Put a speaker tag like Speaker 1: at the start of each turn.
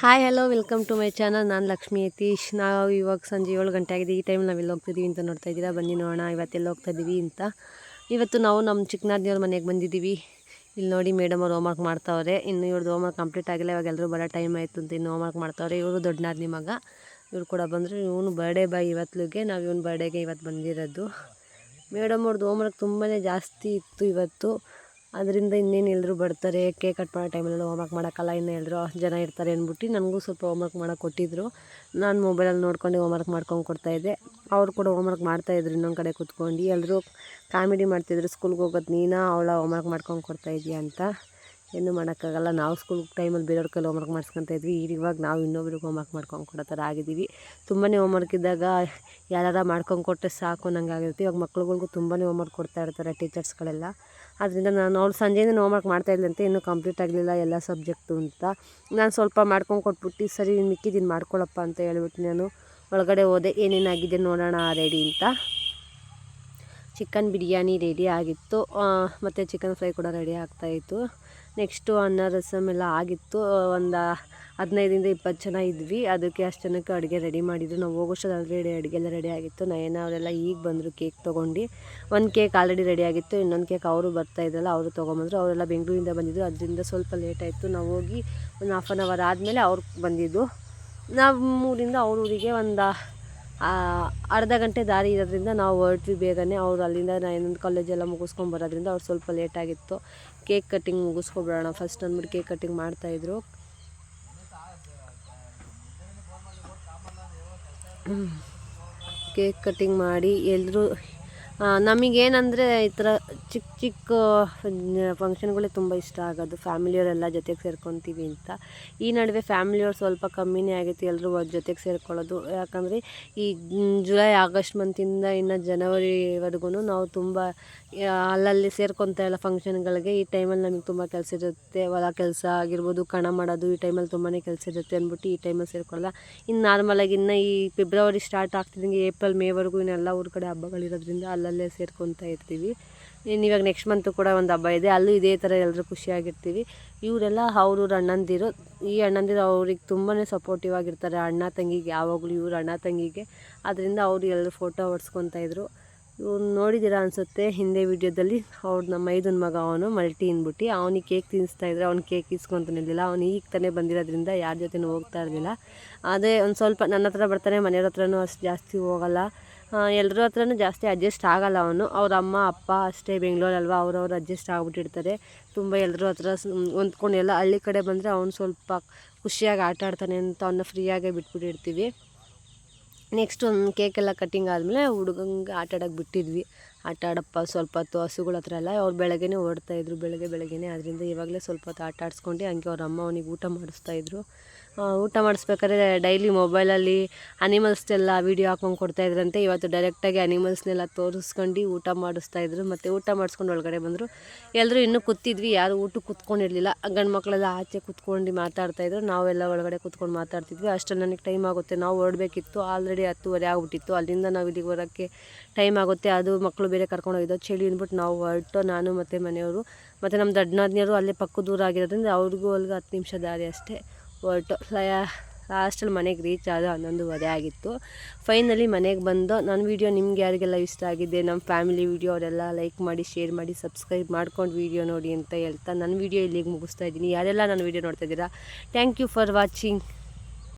Speaker 1: Hi hello welcome to my channel ನಾನು ಲಕ್ಷ್ಮಿ ಯತೀಶ್. ನಾವು ಇವಾಗ ಸಂಜೆ ಏಳು ಗಂಟೆ ಆಗಿದೆ. ಈ ಟೈಮ್ ನಾವು ಎಲ್ಲಿ ಹೋಗ್ತಿದ್ದೀವಿ ಅಂತ ನೋಡ್ತಾ ಇದ್ದೀರಾ? ಬನ್ನಿ ನೋಡೋಣ. ಇವತ್ತೆಲ್ಲ ಹೋಗ್ತಾ ಇದ್ದೀವಿ ಅಂತ. ಇವತ್ತು ನಾವು ನಮ್ಮ ಚಿಕ್ಕನಾದಿಯವ್ರ ಮನೆಗೆ ಬಂದಿದ್ದೀವಿ ಇಲ್ಲಿ ನೋಡಿ ಮೇಡಮ್ ಅವ್ರು ಹೋಮ್ವರ್ಕ್ ಮಾಡ್ತಾವ್ರೆ. ಇನ್ನು ಇವ್ರದ್ದು ಹೋಮ್ವರ್ಕ್ ಕಂಪ್ಲೀಟ್ ಆಗಿಲ್ಲ. ಇವಾಗ ಎಲ್ಲರೂ ಬರೋ ಟೈಮ್ ಆಯಿತು ಅಂತ ಇನ್ನು ಹೋಮ್ವರ್ಕ್ ಮಾಡ್ತಾವ್ರೆ. ಇವರು ದೊಡ್ಡನಾದ್ನಿ ಮಗ. ಇವ್ರು ಕೂಡ ಬಂದರು. ಇವನು ಬರ್ಡೇ ಬಾಯ್ ಇವತ್ತಿಗೆ ನಾವು ಇವನು ಬರ್ಡೇಗೆ ಇವತ್ತು ಬಂದಿರೋದು. ಮೇಡಮ್ ಅವ್ರದ್ದು ಹೋಮ್ವರ್ಕ್ ತುಂಬಾ ಜಾಸ್ತಿ ಇತ್ತು ಇವತ್ತು. ಅದರಿಂದ ಇನ್ನೇನು ಎಲ್ಲರೂ ಬರ್ತಾರೆ? ಕೇಕ್ ಕಟ್ ಮಾಡೋ ಟೈಮಲ್ಲೆಲ್ಲ ಹೋಮ್ವರ್ಕ್ ಮಾಡೋಕ್ಕಲ್ಲ, ಇನ್ನು ಎಲ್ಲರೂ ಜನ ಇರ್ತಾರೆ ಅಂದ್ಬಿಟ್ಟು ನನಗೂ ಸ್ವಲ್ಪ ಹೋಮ್ವರ್ಕ್ ಮಾಡೋಕೆ ಕೊಟ್ಟಿದ್ದರು ನಾನು ಮೊಬೈಲಲ್ಲಿ ನೋಡ್ಕೊಂಡು ಹೋಮ್ವರ್ಕ್ ಮಾಡ್ಕೊಂಡು ಕೊಡ್ತಾಯಿದ್ದೆ ಅವ್ರು ಕೂಡ ಹೋಮ್ವರ್ಕ್ ಮಾಡ್ತಾಯಿದ್ರು ಇನ್ನೊಂದು ಕಡೆ ಕೂತ್ಕೊಂಡು. ಎಲ್ಲರೂ ಕಾಮಿಡಿ ಮಾಡ್ತಿದ್ರು ಸ್ಕೂಲ್ಗೆ ಹೋಗೋದು ನೀನಾ, ಅವಳ ಹೋಮ್ವರ್ಕ್ ಮಾಡ್ಕೊಂಡು ಕೊಡ್ತಾ ಇದೀಯ ಅಂತ. ಏನು ಮಾಡೋಕ್ಕಾಗಲ್ಲ. ನಾವು ಸ್ಕೂಲ್ ಟೈಮಲ್ಲಿ ಬೇರೆಯವ್ರ ಕೈಲಿ ಹೋಮ್ವರ್ಕ್ ಮಾಡಿಸ್ಕೊತ ಇದ್ವಿ. ಇವಾಗ ನಾವು ಇನ್ನೊಬ್ರಿಗೆ ಹೋಮ್ವರ್ಕ್ ಮಾಡ್ಕೊಂಡು ಕೊಡೋ ಥರ ಆಗಿದ್ದೀವಿ. ತುಂಬಾ ಹೋಮ್ವರ್ಕ್ ಇದ್ದಾಗ ಯಾರಾರ ಮಾಡ್ಕೊಂಡು ಕೊಟ್ಟರೆ ಸಾಕು ನಂಗೆ ಆಗಿರುತ್ತೆ. ಇವಾಗ ಮಕ್ಳುಗಳ್ಗೂ ತುಂಬಾ ಹೋಮ್ವರ್ಕ್ ಕೊಡ್ತಾ ಇರ್ತಾರೆ ಟೀಚರ್ಸ್ಗಳೆಲ್ಲ ಆದ್ದರಿಂದ ನಾನು ಅವ್ಳು ಸಂಜೆಯಿಂದ ಹೋಮ್ವರ್ಕ್ ಮಾಡ್ತಾ ಇದ್ದಂತೆ ಇನ್ನೂ ಕಂಪ್ಲೀಟ್ ಆಗಲಿಲ್ಲ ಎಲ್ಲ ಸಬ್ಜೆಕ್ಟು ಅಂತ. ನಾನು ಸ್ವಲ್ಪ ಮಾಡ್ಕೊಂಡು ಕೊಟ್ಬಿಟ್ಟು ಸರಿ ಮಿಕ್ಕಿದ್ದೀನಿ ಮಾಡ್ಕೊಳ್ಳಪ್ಪ ಅಂತ ಹೇಳ್ಬಿಟ್ಟು ನಾನು ಒಳಗಡೆ ಹೋದೆ. ಏನೇನಾಗಿದೆ ನೋಡೋಣ ರೆಡಿ ಅಂತ. ಚಿಕನ್ ಬಿರಿಯಾನಿ ರೆಡಿ ಆಗಿತ್ತು. ಮತ್ತು ಚಿಕನ್ ಫ್ರೈ ಕೂಡ ರೆಡಿ ಆಗ್ತಾಯಿತ್ತು ನೆಕ್ಸ್ಟು ಅನ್ನ, ರಸಮ್ ಎಲ್ಲ ಆಗಿತ್ತು. ಒಂದು ಹದಿನೈದರಿಂದ ಇಪ್ಪತ್ತು ಜನ ಇದ್ವಿ. ಅದಕ್ಕೆ ಅಷ್ಟು ಜನಕ್ಕೆ ಅಡುಗೆ ರೆಡಿ ಮಾಡಿದ್ರು. ನಾವು ಹೋಗೋಷ್ಟರಲ್ಲಿ ಆಲ್ರೆಡಿ ಅಡುಗೆ ಎಲ್ಲ ರೆಡಿ ಆಗಿತ್ತು. ನಯನ ಅವರೆಲ್ಲ ಈಗ ಬಂದರು ಕೇಕ್ ತೊಗೊಂಡು. ಒಂದು ಕೇಕ್ ಆಲ್ರೆಡಿ ರೆಡಿ ಆಗಿತ್ತು. ಇನ್ನೊಂದು ಕೇಕ್ ಅವರು ಬರ್ತಾ ಇದ್ರಲ್ಲ, ಅವರು ತೊಗೊಂಬಂದರು. ಅವರೆಲ್ಲ ಬೆಂಗಳೂರಿಂದ ಬಂದಿದ್ದರು ಅದರಿಂದ ಸ್ವಲ್ಪ ಲೇಟ್ ಆಯಿತು. ನಾವು ಹೋಗಿ ಒಂದು ಹಾಫ್ ಆನ್ ಅವರ್ ಆದಮೇಲೆ ಅವ್ರಿಗೆ ಬಂದಿದ್ದು. ನಮ್ಮೂರಿಂದ ಅವ್ರ ಊರಿಗೆ ಒಂದು ಅರ್ಧ ಗಂಟೆ ದಾರಿ ಇರೋದ್ರಿಂದ ನಾವು ಹೊರಟ್ವಿ ಬೇಗನೆ. ಅವ್ರು ಅಲ್ಲಿಂದ ನಾನು ಕಾಲೇಜೆಲ್ಲ ಮುಗಿಸ್ಕೊಂಡು ಬರೋದ್ರಿಂದ ಅವ್ರು ಸ್ವಲ್ಪ ಲೇಟ್ ಆಗಿತ್ತು. ಕೇಕ್ ಕಟ್ಟಿಂಗ್ ಮುಗಿಸ್ಕೊಬಿಡೋಣ ಫಸ್ಟ್ ಅಂದ್ಬಿಟ್ಟು ಕೇಕ್ ಕಟ್ಟಿಂಗ್ ಮಾಡ್ತಾಯಿದ್ರು ಕೇಕ್ ಕಟ್ಟಿಂಗ್ ಮಾಡಿ ಎಲ್ಲರೂ ನಮಗೇನಂದರೆ ಈ ಥರ ಚಿಕ್ಕ ಚಿಕ್ಕ ಫಂಕ್ಷನ್ಗಳೇ ತುಂಬ ಇಷ್ಟ ಆಗೋದು. ಫ್ಯಾಮಿಲಿಯವರೆಲ್ಲ ಜೊತೆಗೆ ಸೇರ್ಕೊತೀವಿ ಅಂತ. ಈ ನಡುವೆ ಫ್ಯಾಮಿಲಿಯವ್ರು ಸ್ವಲ್ಪ ಕಮ್ಮಿನೇ ಆಗೈತೆ ಎಲ್ಲರೂ ಜೊತೆಗೆ ಸೇರ್ಕೊಳ್ಳೋದು. ಯಾಕಂದರೆ ಈ ಜುಲೈ, ಆಗಸ್ಟ್ ಮಂತಿಂದ ಇನ್ನು ಜನವರಿವರೆಗೂ ನಾವು ತುಂಬ ಅಲ್ಲಲ್ಲಿ ಸೇರ್ಕೊತಾ ಇಲ್ಲ ಫಂಕ್ಷನ್ಗಳಿಗೆ ಈ ಟೈಮಲ್ಲಿ ನಮಗೆ ತುಂಬ ಕೆಲಸ ಇರುತ್ತೆ. ಹೊಲ ಕೆಲಸ ಆಗಿರ್ಬೋದು, ಕಣ ಮಾಡೋದು ಈ ಟೈಮಲ್ಲಿ ತುಂಬಾ ಕೆಲಸ ಇರುತ್ತೆ ಅಂದ್ಬಿಟ್ಟು ಈ ಟೈಮಲ್ಲಿ ಸೇರ್ಕೊಳ್ಳಲ್ಲ. ಇನ್ನು ನಾರ್ಮಲಾಗಿ ಇನ್ನು ಈ ಫೆಬ್ರವರಿ ಸ್ಟಾರ್ಟ್ ಆಗ್ತಿದ್ದಂಗೆ ಏಪ್ರಿಲ್, ಮೇವರೆಗೂ ಇನ್ನೆಲ್ಲ ಊರ ಕಡೆ ಹಬ್ಬಗಳಿರೋದ್ರಿಂದ ಅಲ್ಲಲ್ಲೇ ಸೇರ್ಕೊತಾ ಇರ್ತೀವಿ. ಇನ್ನು ಇವಾಗ ನೆಕ್ಸ್ಟ್ ಮಂತು ಕೂಡ ಒಂದು ಹಬ್ಬ ಇದೆ. ಅಲ್ಲೂ ಇದೇ ಥರ ಎಲ್ಲರೂ ಖುಷಿಯಾಗಿರ್ತೀವಿ. ಇವರೆಲ್ಲ ಅವ್ರವ್ರ ಅಣ್ಣಂದಿರು. ಈ ಅಣ್ಣಂದಿರು ಅವ್ರಿಗೆ ತುಂಬಾ ಸಪೋರ್ಟಿವ್ ಆಗಿರ್ತಾರೆ. ಅಣ್ಣ ತಂಗಿಗೆ, ಯಾವಾಗಲೂ ಇವ್ರ ಅಣ್ಣ ತಂಗಿಗೆ. ಅದರಿಂದ ಅವರು ಎಲ್ಲರೂ ಫೋಟೋ ಹೊಡ್ಸ್ಕೊತಾ ಇದ್ರು. ಇವ್ರು ನೋಡಿದ್ದೀರಾ ಅನಿಸುತ್ತೆ. ಹಿಂದೆ ವಿಡಿಯೋದಲ್ಲಿ ಅವ್ರು ನಮ್ಮ ಐದನ ಮಗ ಅವನು ಮಲ್ಟಿ ಅಂದ್ಬಿಟ್ಟು ಅವನಿಗೆ ಕೇಕ್ ತಿನ್ನಿಸ್ತಾ ಇದ್ರೆ ಅವ್ನು ಕೇಕ್ ಇಸ್ಕೊತಾನಿರಲಿಲ್ಲ ಅವ್ನು ಈಗ ತಾನೇ ಬಂದಿರೋದ್ರಿಂದ ಯಾರ ಜೊತೆನೂ ಹೋಗ್ತಾ ಇರಲಿಲ್ಲ. ಅದೇ ಒಂದು ಸ್ವಲ್ಪ ನನ್ನ ಹತ್ರ ಬರ್ತಾನೆ, ಮನೆಯವ್ರ ಹತ್ರನೂ ಅಷ್ಟು ಜಾಸ್ತಿ ಹೋಗಲ್ಲ. ಎಲ್ಲರ ಹತ್ರನೂ ಜಾಸ್ತಿ ಅಡ್ಜಸ್ಟ್ ಆಗಲ್ಲ ಅವನು. ಅವ್ರ ಅಮ್ಮ, ಅಪ್ಪ ಅಷ್ಟೇ, ಬೆಂಗಳೂರಲ್ವ, ಅವ್ರವ್ರು ಅಡ್ಜಸ್ಟ್ ಆಗಿಬಿಟ್ಟಿರ್ತಾರೆ. ತುಂಬ ಎಲ್ಲರ ಹತ್ರ ಹೊಂದ್ಕೊಂಡು ಎಲ್ಲ ಹಳ್ಳಿ ಕಡೆ ಬಂದರೆ ಅವ್ನು ಸ್ವಲ್ಪ ಖುಷಿಯಾಗಿ ಆಟ ಆಡ್ತಾನೆ ಅಂತ ಅವನ್ನ ಫ್ರೀಯಾಗೆ ಬಿಟ್ಬಿಟ್ಟಿರ್ತೀವಿ. ನೆಕ್ಸ್ಟ್ ಒಂದು ಕೇಕೆಲ್ಲ ಕಟ್ಟಿಂಗ್ ಆದಮೇಲೆ ಹುಡುಗಂಗೆ ಆಟ ಬಿಟ್ಟಿದ್ವಿ. ಆಟ ಆಡಪ್ಪ ಸ್ವಲ್ಪ ಹೊತ್ತು ಹಸುಗಳ ಹತ್ರ ಎಲ್ಲ ಅವ್ರು ಬೆಳಗ್ಗೆನೇ ಓಡ್ತಾಯಿದ್ರು ಬೆಳಗ್ಗೆ ಬೆಳಗ್ಗೆನೇ. ಅದರಿಂದ ಇವಾಗಲೇ ಸ್ವಲ್ಪ ಹೊತ್ತು ಆಟ ಆಡಿಸ್ಕೊಂಡು ಹಂಗೆ ಅವ್ರ ಅಮ್ಮ ಅವನಿಗೆ ಊಟ ಮಾಡಿಸ್ತಾಯಿದ್ರು ಊಟ ಮಾಡಿಸ್ಬೇಕಾದ್ರೆ ಡೈಲಿ ಮೊಬೈಲಲ್ಲಿ ಅನಿಮಲ್ಸ್ದೆಲ್ಲ ವೀಡಿಯೋ ಕೊಡ್ತಾ ಇದ್ರಂತೆ. ಇವತ್ತು ಡೈರೆಕ್ಟಾಗಿ ಅನಿಮಲ್ಸ್ನೆಲ್ಲ ತೋರಿಸ್ಕೊಂಡು ಊಟ ಮಾಡಿಸ್ತಾಯಿದ್ರು ಮತ್ತು ಊಟ ಮಾಡಿಸ್ಕೊಂಡು ಒಳಗಡೆ ಬಂದರು. ಎಲ್ಲರೂ ಇನ್ನೂ ಕೂತಿದ್ವಿ, ಯಾರು ಊಟಕ್ಕೆ ಕೂತ್ಕೊಂಡಿರಲಿಲ್ಲ. ಗಂಡು ಮಕ್ಕಳೆಲ್ಲ ಆಚೆ ಕೂತ್ಕೊಂಡು ಮಾತಾಡ್ತಾಯಿದ್ರು ನಾವೆಲ್ಲ ಒಳಗಡೆ ಕೂತ್ಕೊಂಡು ಮಾತಾಡ್ತಿದ್ವಿ. ಅಷ್ಟು ನನಗೆ ಟೈಮ್ ಆಗುತ್ತೆ. ನಾವು ಹೊರಡಬೇಕಿತ್ತು ಆಲ್ರೆಡಿ ಹತ್ತುವರೆ ಆಗ್ಬಿಟ್ಟಿತ್ತು. ಅಲ್ಲಿಂದ ನಾವು ಇಲ್ಲಿಗೆ ಬರೋಕ್ಕೆ ಟೈಮ್ ಆಗುತ್ತೆ. ಅದು ಮಕ್ಕಳು ಬೇರೆ ಕರ್ಕೊಂಡು ಹೋಗಿದ್ದೋ, ಚಳಿ ಅಂದ್ಬಿಟ್ಟು ನಾವು ಹೊರಟು ನಾನು ಮತ್ತು ಮನೆಯವರು, ಮತ್ತು ನಮ್ಮ ದಡ್ಡನಾದ್ನಿಯರು ಅಲ್ಲೇ ಪಕ್ಕ ದೂರ ಆಗಿರೋದ್ರಿಂದ ಅವ್ರಿಗೂ ಅಲ್ಲಿಗೆ ಹತ್ತು ನಿಮಿಷ ದಾರಿ ಅಷ್ಟೇ. ಹೊರಟು. ಲಾಸ್ಟಲ್ಲಿ ಮನೆಗೆ ರೀಚ್ ಆದ ಹನ್ನೊಂದುವರೆ ಆಗಿತ್ತು. ಫೈನಲಿ ಮನೆಗೆ ಬಂದು ನನ್ನ ವೀಡಿಯೋ ನಿಮ್ಗೆ ಯಾರಿಗೆಲ್ಲ ಇಷ್ಟ ಆಗಿದೆ ನಮ್ಮ ಫ್ಯಾಮಿಲಿ ವೀಡಿಯೋ ಅವರೆಲ್ಲ ಲೈಕ್ ಮಾಡಿ ಶೇರ್ ಮಾಡಿ ಸಬ್ಸ್ಕ್ರೈಬ್ ಮಾಡ್ಕೊಂಡು ವೀಡಿಯೋ ನೋಡಿ ಅಂತ ಹೇಳ್ತಾ ನನ್ನ ವೀಡಿಯೋ ಇಲ್ಲಿಗೆ ಮುಗಿಸ್ತಾ ಇದ್ದೀನಿ. ಯಾರೆಲ್ಲ ನನ್ನ ವೀಡಿಯೋ ನೋಡ್ತಾ ಇದ್ದೀರಾ ಥ್ಯಾಂಕ್ ಯು ಫಾರ್ ವಾಚಿಂಗ್